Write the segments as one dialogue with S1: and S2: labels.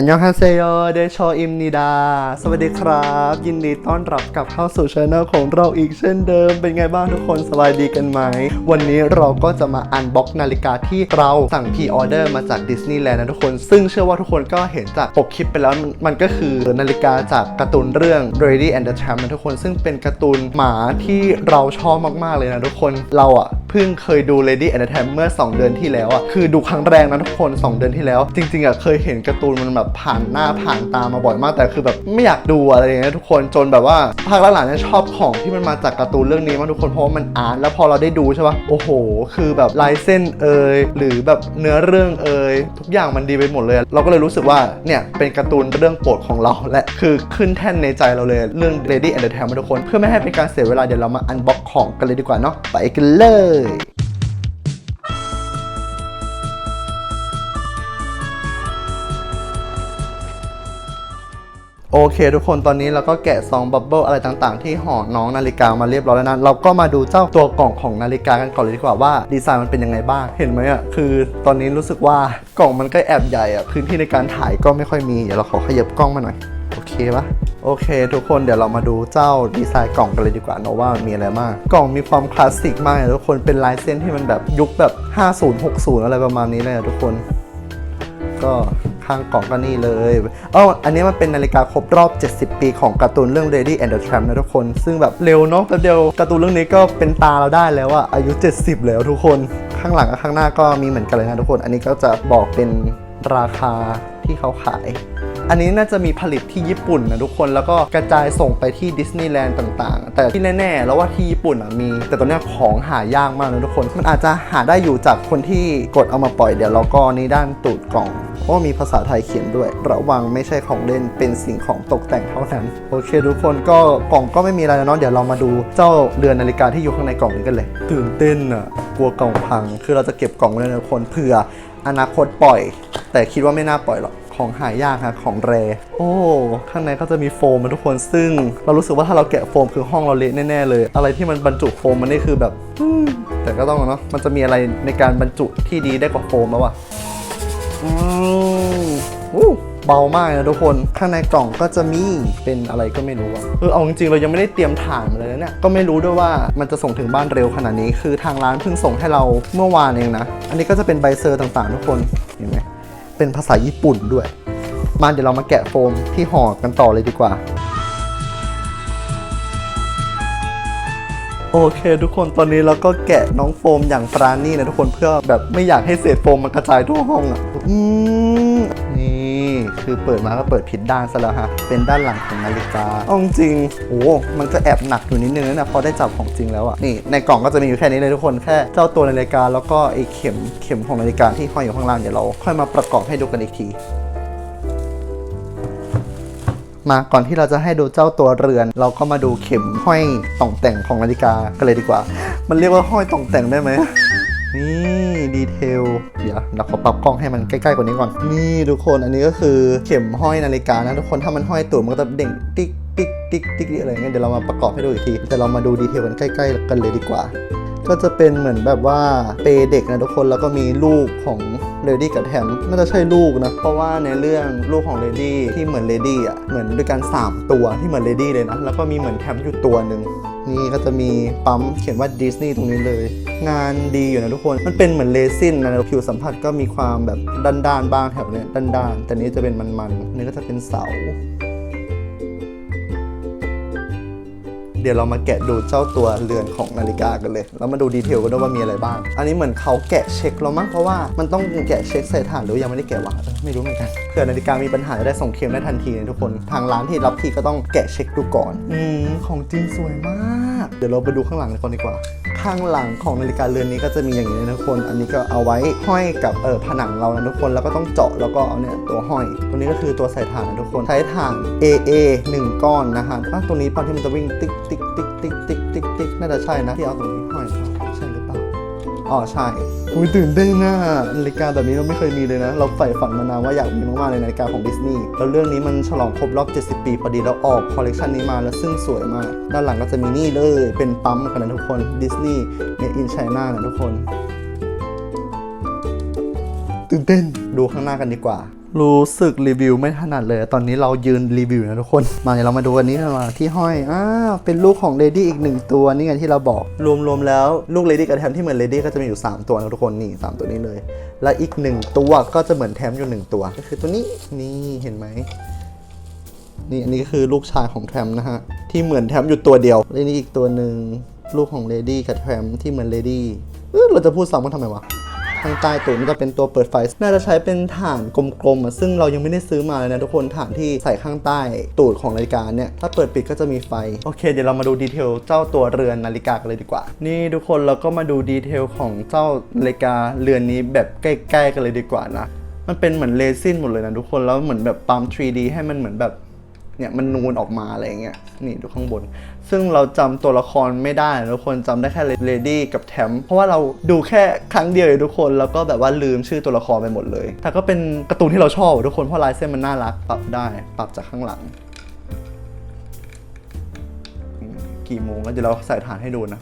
S1: อันยองฮาเซโยเดโชอิมนิดา สวัสดีครับ ยินดีต้อนรับกลับเข้าสู่ช anel ของเราอีกเช่นเดิม เป็นไงบ้างทุกคนสบายดีกันไหม วันนี้เราก็จะมาอันบ็อกนาฬิกาที่เราสั่งพ r ออเดอร์มาจากดิสนีย์แลนด์นะทุกคน ซึ่งเชื่อว่าทุกคนก็เห็นจากปกคลิปไปแล้วมันก็คือนาฬิกาจากการ์ตูนเรื่อง Lady and the Tramp นะทุกคน ซึ่งเป็นการ์ตูนหมาที่เราชอบมากๆเลยนะทุกคนเราอะ เพิ่งเคยดู Lady and the Tramp เมื่อ 2 เดือนที่แล้วอะคือดูครั้งแรกนะทุกคน 2 เดือนที่แล้ว จริงๆอะเคยเห็นการ์ตูนมันแบบผ่านหน้าผ่านตามาบ่อยมากแต่คือแบบไม่อยากดูอะไรอย่างเงี้ยทุกคนจนแบบว่าภาคหลังๆเนี่ยชอบของที่มันมาจากการ์ตูนเรื่องนี้มากทุกคนเพราะว่ามันอ่านแล้วพอเราได้ดูใช่ปะโอ้โห คือแบบลายเส้นเอ่ยหรือแบบเนื้อเรื่องเอ่ยทุกอย่างมันดีไปหมดเลย เราก็เลยรู้สึกว่าเนี่ยเป็นการ์ตูนเรื่องโปรดของเราและคือขึ้นแท่นในใจเราเลยเรื่อง Lady and the Tramp นะทุกคน เพื่อไม่ให้เป็นการเสียเวลาเดี๋ยวเรามาอันบ็อกของกันเลยดีกว่าเนาะไปกันเลยโอเคทุกคนตอนนี้เราก็แกะซองบับเบิลอะไรต่างๆ ที่ห่อน้องนาฬิกามาเรียบร้อยแล้วนะเราก็มาดูเจ้าตัวกล่องของนาฬิกากันก่อนเลยดีกว่าว่าดีไซน์มันเป็นยังไงบ้างเห็นไหมอะคือตอนนี้รู้สึกว่ากล่องมันก็แอบใหญ่อะพื้นที่ในการถ่ายก็ไม่ค่อยมีเดี๋ยวเราขอขยับกล้องมาหน่อยโอเคปะ โอเค ทุกคนเดี๋ยวเรามาดูเจ้าดีไซน์กล่องกันเลยดีกว่าเนอะว่ามันมีอะไรมาก กล่องมีความคลาสสิกมากทุกคนเป็นลายเส้นที่มันแบบยุคแบบ 50 60 อะไรประมาณนี้เลยอะทุกคน ก็ข้างกล่องก็นี่เลยเอ้าอันนี้มันเป็นนาฬิกาครบรอบ 70 ปีของการ์ตูนเรื่อง Lady and the Tramp นะทุกคน ซึ่งแบบเร็วเนาะแป๊บเดียวการ์ตูนเรื่องนี้ก็เป็นตาเราได้แล้วอะอายุ 70 แล้วทุกคน ข้างหลังกับข้างหน้าก็มีเหมือนกันเลยนะทุกคน อันนี้ก็จะบอกเป็นราคาที่เขาขาย อันนี้น่าจะมีผลิตที่ญี่ปุ่นนะทุกคนแล้วก็กระจายส่งไปที่ดิสนีย์แลนด์ต่างๆ แต่ที่แน่ๆ แล้วว่าที่ญี่ปุ่นอะมี แต่ตอนนี้ของหายากมากนะทุกคน มันอาจจะหาได้อยู่จากคนที่กดเอามาปล่อยเดี๋ยวเราก็นี่ด้านตูดกล่องเพราะมีภาษาไทยเขียนด้วย ระวังไม่ใช่ของเล่นเป็นสิ่งของตกแต่งเท่านั้น โอเคทุกคนก็กล่องก็ไม่มีอะไรแล้วเนาะเดี๋ยวเรามาดูเจ้าเรือนนาฬิกาที่อยู่ข้างในกล่องนี้กันเลย ตื่นเต้นอะกลัวกล่องพัง คือเราจะเก็บกล่องไว้เลยนะทุกคนเผื่ออนาคตปล่อย แต่คิดว่าไม่น่าปล่อยหรอก ของหายากฮะของแรโอ้ข้างในก็จะมีโฟมนะทุกคนซึ่ง เรารู้สึกว่าถ้าเราแกะโฟมคือห้องเราเละแน่ๆเลย อะไรที่มันบรรจุโฟมมันนี่คือแบบแต่ก็ต้องเนาะมันจะมีอะไรในการบรรจุที่ดีได้กว่าโฟมแล้วอะอืมอู้เบามากนะทุกคน ข้างในกล่องก็จะมีเป็นอะไรก็ไม่รู้อะเออเอาจริงๆเรายังไม่ได้เตรียมถ่านมาเลยนะเนี่ย ก็ไม่รู้ด้วยว่ามันจะส่งถึงบ้านเร็วขนาดนี้ คือทางร้านเพิ่งส่งให้เราเมื่อวานเองนะ อันนี้ก็จะเป็นใบเซอร์ต่างๆ ทุกคน เห็นไหม เป็นภาษาญี่ปุ่นด้วย มาเดี๋ยวเรามาแกะโฟมที่ห่อกันต่อเลยดีกว่า โอเคทุกคนตอนนี้เราก็แกะน้องโฟมอย่างปราณีนะทุกคนเพื่อแบบไม่อยากให้เศษโฟมมันกระจายทั่วห้องอะอืม นี่คือเปิดมาก็เปิดผิดด้านซะแล้วฮะ เป็นด้านหลังของนาฬิกาเอจริงโอ้มันก็แอบหนักอยู่นิดนึงนะพอได้จับของจริงแล้วอะนี่ในกล่องก็จะมีอยู่แค่นี้เลยทุกคนแค่เจ้าตัวนาฬิกาแล้วก็ไอ้เข็มเข็มของนาฬิกาที่ห้อยอยู่ข้างล่างเดี๋ยวเราค่อยมาประกอบให้ดูกันอีกทีมาก่อนที่เราจะให้ดูเจ้าตัวเรือน เราก็มาดูเข็มห้อยต่องแต่งของนาฬิกากันเลยดีกว่า มันเรียกว่าห้อยต่องแต่งได้ไหม นี่ดีเทล เดี๋ยวเราขอปรับกล้องให้มันใกล้ๆกว่านี้ก่อน นี่ทุกคนอันนี้ก็คือเข็มห้อยนาฬิกานะทุกคนถ้ามันห้อยตูดมันก็จะเด้งติ๊กติ๊กติ๊กติ๊กอะไรเงี้ยเดี๋ยวเรามาประกอบให้ดูอีกทีแต่เรามาดูดีเทลกันใกล้ๆกันเลยดีกว่า ก็จะเป็นเหมือนแบบว่าเปย์เด็กนะทุกคนแล้วก็มีลูกของเลดี้กับแถมน่าจะใช่ลูกนะ เพราะว่าในเรื่องลูกของเลดี้ที่เหมือนเลดี้อะเหมือนด้วยกัน 3 ตัวที่เหมือนเลดี้เลยนะแล้วก็มีเหมือนแถมอยู่ตัวหนึ่ง นี่ก็จะมีปั๊มเขียนว่าดิสนีย์ตรงนี้เลย งานดีอยู่นะทุกคน มันเป็นเหมือนเลซินนะผิวสัมผัสก็มีความแบบด้านๆบ้างแถวเนี้ยด้านๆแต่นี้จะเป็นมันๆนี่ก็จะเป็นเสา เดี๋ยวเรามาแกะดูเจ้าตัวเรือนของนาฬิกากันเลย แล้วมาดูดีเทลกันด้วยว่ามีอะไรบ้าง อันนี้เหมือนเขาแกะเช็คเรามั้งเพราะว่ามันต้องแกะเช็คใส่ถ่านหรือยังไม่ได้แกะวะไม่รู้เหมือนกันเผื่อนาฬิกามีปัญหาจะได้ส่งเคลมได้ทันทีนะทุกคน ทางร้านที่รับทีก็ต้องแกะเช็คดูก่อน อืมของจริงสวยมาก เดี๋ยวเราไปดูข้างหลังกันก่อนดีกว่า ข้างหลังของนาฬิกาเรือนนี้ก็จะมีอย่างนี้นะทุกคน อันนี้ก็เอาไว้ห้อยกับเออผนังเรานะทุกคน แล้วก็ต้องเจาะแล้วก็เอาเนี่ยตัวห้อย ตัวนี้ก็คือตัวใส่ถ่านนะทุกคน ใช้ถ่าน AA 1 ก้อนนะฮะอะตัวนี้ตอนที่มันจะวิ่งติ๊กติ๊กติ๊กติ๊กติ๊กติ๊กติ๊กน่าจะใช่นะที่เอาตรงนี้ อ๋อใช่อุ้ยตื่นเต้นนะนาฬิกาแบบนี้เราไม่เคยมีเลยนะ เราใฝ่ฝันมานานว่าอยากมีมากๆเลยนาฬิกาของดิสนีย์แล้วเรื่องนี้มันฉลองครบรอบ 70 ปีพอดีเราออกคอลเลกชันนี้มาแล้วซึ่งสวยมาก ด้านหลังก็จะมีนี่เลย เป็นปั๊มกันนะทุกคนดิสนีย์เมดอินไชน่านะทุกคน ตื่นเต้นดูข้างหน้ากันดีกว่า รู้สึกรีวิวไม่ถนัดเลย ตอนนี้เรายืนรีวิวนะทุกคน มาเดี๋ยวเรามาดูอันนี้กันมาที่ห้อยอ้าเป็นลูกของเลดี้อีกหนึ่งตัวนี่ไงที่เราบอก รวมๆแล้วลูกเลดี้กับแทมที่เหมือนเลดี้ก็จะมีอยู่ 3 ตัวนะทุกคนนี่สามตัวนี้เลย และอีกหนึ่งตัวก็จะเหมือนแทมอยู่หนึ่งตัว ก็คือตัวนี้นี่เห็นไหมนี่อันนี้ก็คือลูกชายของแทมนะฮะที่เหมือนแทมอยู่ตัวเดียวและนี่อีกตัวหนึ่งลูกของเลดี้กับแทมที่เหมือนเลดี้เอ้อเราจะพูดซ้ำกันทำไมวะ ทางใต้ตัวนี้จะเป็นตัวเปิดไฟ น่าจะใช้เป็นฐานกลมๆซึ่งเรายังไม่ได้ซื้อมาเลยนะทุกคนฐานที่ใส่ข้างใต้ตูดของนาฬิกาเนี่ยถ้าเปิดปิดก็จะมีไฟ โอเค เดี๋ยวเรามาดูดีเทลเจ้าตัวเรือนนาฬิกากันเลยดีกว่า นี่ทุกคนเราก็มาดูดีเทลของเจ้านาฬิกาเรือนนี้แบบใกล้ ๆ กันเลยดีกว่านะ มันเป็นเหมือนเรซินหมดเลยนะทุกคนแล้วเหมือนแบบปั๊ม 3D ให้มันเหมือนแบบ เนี่ยมันนูนออกมาอะไรเงี้ยนี่ดูข้างบน ซึ่งเราจำตัวละครไม่ได้ทุกคนจำได้แค่เลดี้กับแทมเพราะว่าเราดูแค่ครั้งเดียวเองทุกคนแล้วก็แบบว่าลืมชื่อตัวละครไปหมดเลย แต่ก็เป็นการ์ตูนที่เราชอบทุกคนเพราะลายเส้นมันน่ารักปรับได้ปรับจากข้างหลัง กี่โมงแล้วเดี๋ยวเราใส่ฐานให้ดูนะ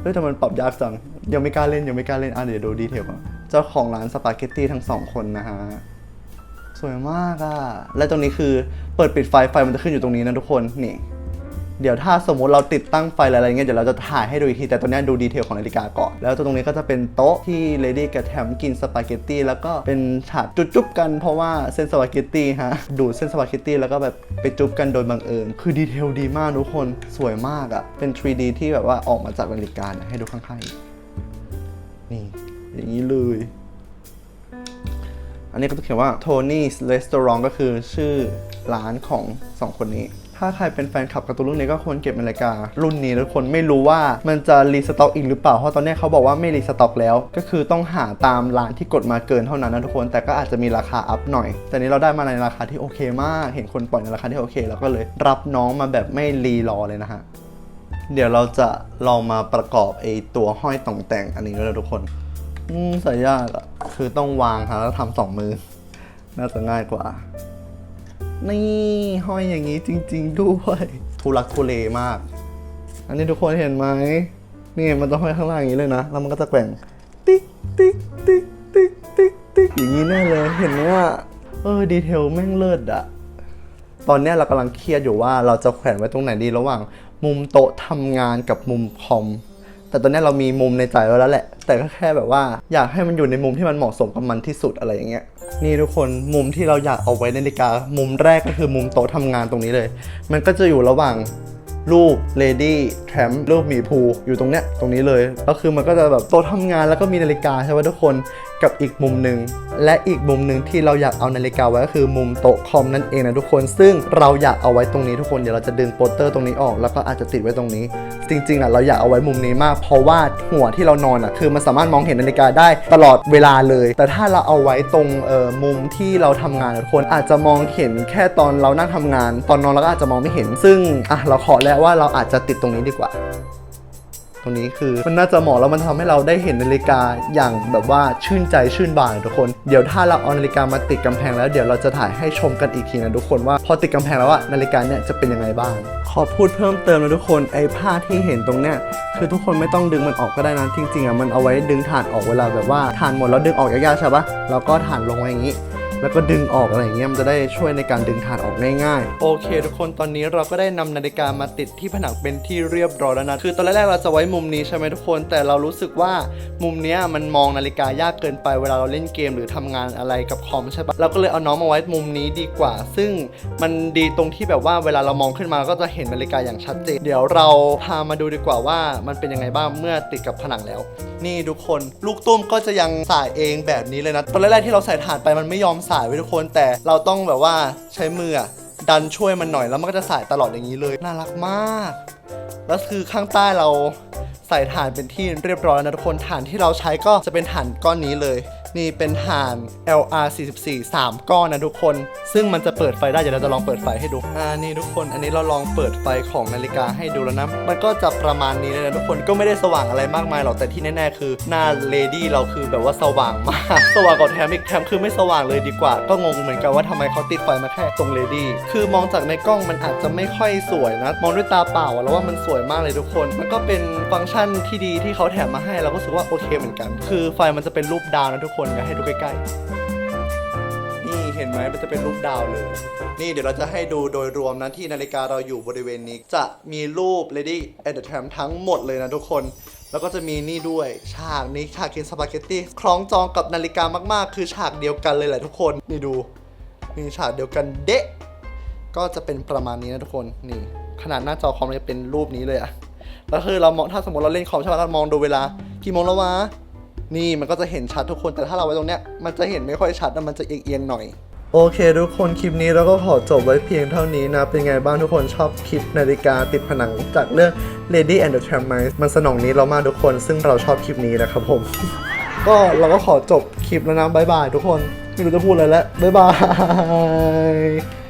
S1: เฮ้ยแต่มันปรับยากจังยังไม่กล้าเล่นยังไม่กล้าเล่นอะเดี๋ยวดูดีเทลก่อนเจ้าของร้านสปาเกตตี้ทั้งสองคนนะฮะ สวยมากอะและตรงนี้คือเปิดปิดไฟไฟมันจะขึ้นอยู่ตรงนี้นะทุกคนนี่ เดี๋ยวถ้าสมมติเราติดตั้งไฟอะไรเงี้ยเดี๋ยวเราจะถ่ายให้ดูอีกที แต่ตอนนี้ดูดีเทลของนาฬิกาก่อน แล้วตรงนี้ก็จะเป็นโต๊ะที่เลดี้กับแทมกินสปาเกตตี้แล้วก็เป็นฉากจุ๊บๆกันเพราะว่าเส้นสปาเกตตี้ฮะดูดเส้นสปาเกตตี้แล้วก็แบบไปจุ๊บกันโดยบังเอิญคือดีเทลดีมากทุกคนสวยมากอะเป็น 3D ที่แบบว่าออกมาจากนาฬิกานะให้ดูข้างๆอีกนี่อย่างนี้เลย อันนี้ก็จะเขียนว่า Tony's Restaurant ก็คือชื่อร้านของสองคนนี้ ถ้าใครเป็นแฟนคลับการ์ตูนรุ่นนี้ก็ควรเก็บนาฬิกา รุ่นนี้ทุกคนไม่รู้ว่ามันจะรีสต็อกอีกหรือเปล่า เพราะตอนนี้เขาบอกว่าไม่รีสต็อกแล้ว ก็คือต้องหาตามร้านที่กดมาเกินเท่านั้นนะทุกคน แต่ก็อาจจะมีราคาอัพหน่อย แต่นี้เราได้มาในราคาที่โอเคมาก เห็นคนปล่อยในราคาที่โอเค แล้วก็เลยรับน้องมาแบบไม่รีรอเลยนะฮะ เดี๋ยวเราจะลองมาประกอบไอตัวห้อยต่องแต่งอันนี้ด้วยนะทุกคน อืมใส่ยากอะคือต้องวางครับแล้วทำสองมือ น่าจะง่ายกว่า นี่ห้อยอย่างนี้จริง ๆ ด้วย ทุลักทุเลมาก อันนี้ทุกคนเห็นไหมนี่มันจะห้อยข้างล่างอย่างนี้เลยนะ แล้วมันก็จะแกว่งติ๊กติ๊กติ๊กติ๊กติ๊กติ๊กอย่างนี้แน่เลยเห็นไหมอะเออดีเทลแม่งเลิศอะตอนนี้เรากำลังเครียดอยู่ว่าเราจะแขวนไว้ตรงไหนดีระหว่าง มุมโต๊ะทำงานกับมุมคอม แต่ตอนนี้เรามีมุมในใจไว้แล้วแหละ แต่ก็แค่แบบว่า อยากให้มันอยู่ในมุมที่มันเหมาะสมกับมันที่สุดอะไรอย่างเงี้ย นี่ทุกคนมุมที่เราอยากเอาไว้ในนาฬิกา มุมแรกก็คือมุมโต๊ะทำงานตรงนี้เลย มันก็จะอยู่ระหว่างรูปเลดี้แทมรูปหมีภูอยู่ตรงเนี้ยตรงนี้เลยก็คือมันก็จะแบบโต๊ะทำงานแล้วก็มีนาฬิกาใช่ไหมทุกคน กับอีกมุมหนึ่งและอีกมุมหนึ่งที่เราอยากเอานาฬิกาไว้ก็คือมุมโต๊ะคอมนั่นเองนะทุกคน ซึ่งเราอยากเอาไว้ตรงนี้ทุกคนเดี๋ยวเราจะดึงโปสเตอร์ตรงนี้ออกแล้วก็อาจจะติดไว้ตรงนี้ จริงๆอะเราอยากเอาไว้มุมนี้มาก เพราะว่าหัวที่เรานอนอะคือมันสามารถมองเห็นนาฬิกาได้ตลอดเวลาเลย แต่ถ้าเราเอาไว้ตรงเอ่อมุมที่เราทำงานทุกคนอาจจะมองเห็นแค่ตอนเรานั่งทำงาน ตอนนอนเราก็อาจจะมองไม่เห็น ซึ่งอะเราขอแล้วว่าเราอาจจะติดตรงนี้ดีกว่า ตรงนี้คือ มันน่าจะเหมาะแล้วมันทำให้เราได้เห็นนาฬิกาอย่างแบบว่าชื่นใจชื่นบานทุกคน เดี๋ยวถ้าเราเอานาฬิกามาติดกำแพงแล้วเดี๋ยวเราจะถ่ายให้ชมกันอีกทีนะทุกคนว่าพอติดกำแพงแล้วอะนาฬิกาเนี่ยจะเป็นยังไงบ้าง ขอพูดเพิ่มเติมนะทุกคนไอ้ผ้าที่เห็นตรงเนี้ยคือทุกคนไม่ต้องดึงมันออกก็ได้นะจริงๆอะมันเอาไว้ดึงถ่านออกเวลาแบบว่าถ่านหมดแล้วดึงออกยากๆใช่ปะแล้วก็ถ่านลงไว้อย่างนี้ แล้วก็ดึงออกอะไรเงี้ยมันจะได้ช่วยในการดึงถ่านออกง่ายๆ โอเค ทุกคนตอนนี้เราก็ได้นำนาฬิกามาติดที่ผนังเป็นที่เรียบร้อยแล้วนะคือตอนแรกๆเราจะไว้มุมนี้ใช่ไหมทุกคน แต่เรารู้สึกว่ามุมเนี้ยมันมองนาฬิกายากเกินไปเวลาเราเล่นเกมหรือทำงานอะไรกับคอมใช่ปะเราก็เลยเอาน้องมาไว้มุมนี้ดีกว่า ซึ่งมันดีตรงที่แบบว่าเวลาเรามองขึ้นมาก็จะเห็นนาฬิกาอย่างชัดเจนเดี๋ยวเราพามาดูดีกว่าว่ามันเป็นยังไงบ้างเมื่อติดกับผนังแล้ว นี่ทุกคน ลูกตุ้มก็จะยังสายเองแบบนี้เลยนะตอนแรกๆที่เราใส่ถ่านไปมันไม่ยอมสายไว้ทุกคน แต่เราต้องแบบว่าใช้มือดันช่วยมันหน่อยแล้วมันก็จะสายตลอดอย่างนี้เลยน่ารักมาก แล้วคือข้างใต้เราใส่ฐานเป็นที่เรียบร้อยนะทุกคนฐานที่เราใช้ก็จะเป็นฐานก้อนนี้เลย นี่เป็นถ่าน LR 44 3 ก้อนนะทุกคน ซึ่งมันจะเปิดไฟได้ เดี๋ยวเราจะลองเปิดไฟให้ดู อ่า นี่ทุกคน อันนี้เราลองเปิดไฟของนาฬิกาให้ดูแล้วนะ มันก็จะประมาณนี้เลยนะทุกคน ก็ไม่ได้สว่างอะไรมากมายหรอก แต่ที่แน่ๆคือหน้าเลดี้เราคือแบบว่าสว่างมาก สว่างกว่าแทมอีกแทมคือไม่สว่างเลยดีกว่า ก็งงเหมือนกันว่าทำไมเขาติดไฟมาแค่ตรงเลดี้ คือมองจากในกล้องมันอาจจะไม่ค่อยสวยนะ มองด้วยตาเปล่าแล้วว่ามันสวยมากเลยทุกคน มันก็เป็นฟังก์ชันที่ดีที่เขาแถมมาให้เราก็รู้สึกว่าโอเคเหมือนกัน คือไฟมันจะเป็นรูปดาวนะทุกคนอยากให้ดูใกล้ๆ นี่เห็นไหมมันจะเป็นรูปดาวเลย นี่เดี๋ยวเราจะให้ดูโดยรวมนะที่นาฬิกาเราอยู่บริเวณนี้จะมีรูป Lady and the Tramp ทั้งหมดเลยนะทุกคน แล้วก็จะมีนี่ด้วยฉากนี้ฉากกินสปาเกตตี้คล้องจองกับนาฬิกามากๆ คือฉากเดียวกันเลยแหละทุกคน นี่ดูมีฉากเดียวกันเดะ ก็จะเป็นประมาณนี้นะทุกคน นี่ ขนาดหน้าจอคอมจะเป็นรูปนี้เลยอะแล้วคือเรามองถ้าสมมติเราเล่นคอมใช่ไหมเรามองดูเวลากี่โมงแล้ววะ นี่มันก็จะเห็นชัดทุกคนแต่ถ้าเราไว้ตรงเนี้ยมันจะเห็นไม่ค่อยชัดนะมันจะเอียงๆหน่อย โอเค ทุกคนคลิปนี้เราก็ขอจบไว้เพียงเท่านี้นะ เป็นไงบ้างทุกคนชอบคลิปนาฬิกาติดผนังจากเรื่อง Lady and the Tramp ไหมมันสนองนี้เรามากทุกคนซึ่งเราชอบคลิปนี้นะครับผม ก็เราก็ขอจบคลิปแล้วนะบายบายทุกคน ไม่รู้จะพูดอะไรแล้วบายบาย